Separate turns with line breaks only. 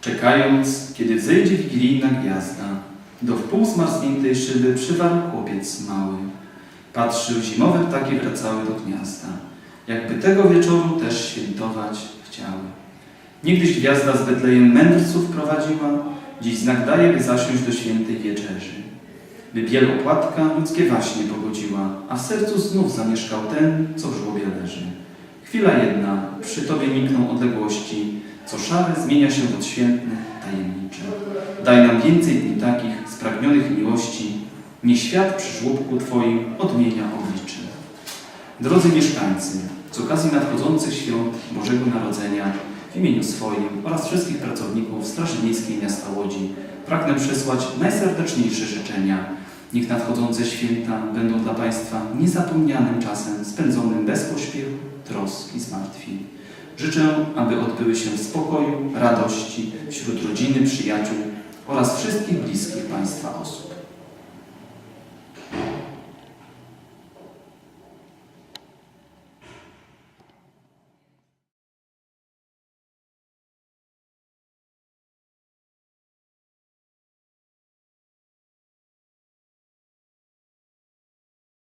Czekając, kiedy wzejdzie wigilijna gwiazda, do wpół zmarzniętej szyby przywarł chłopiec mały. Patrzył, zimowe ptaki wracały do gniazda, jakby tego wieczoru też świętować chciały. Niegdyś gwiazda z Betlejem mędrców prowadziła, dziś znak daje, by zasiąść do świętej wieczerzy. By biel opłatka ludzkie waśnie pogodziła, a w sercu znów zamieszkał ten, co w żłobie leży. Chwila jedna, przy Tobie nikną odległości, co szare zmienia się w odświętne, tajemnicze. Daj nam więcej dni takich, spragnionych miłości, nie świat przy żłobku Twoim odmienia oblicze. Drodzy mieszkańcy, z okazji nadchodzących świąt Bożego Narodzenia w imieniu swoim oraz wszystkich pracowników Straży Miejskiej Miasta Łodzi pragnę przesłać najserdeczniejsze życzenia. Niech nadchodzące święta będą dla Państwa niezapomnianym czasem spędzonym pośpiechu, trosk i zmartwień. Życzę, aby odbyły się w spokoju, radości wśród rodziny, przyjaciół oraz wszystkich bliskich Państwa osób.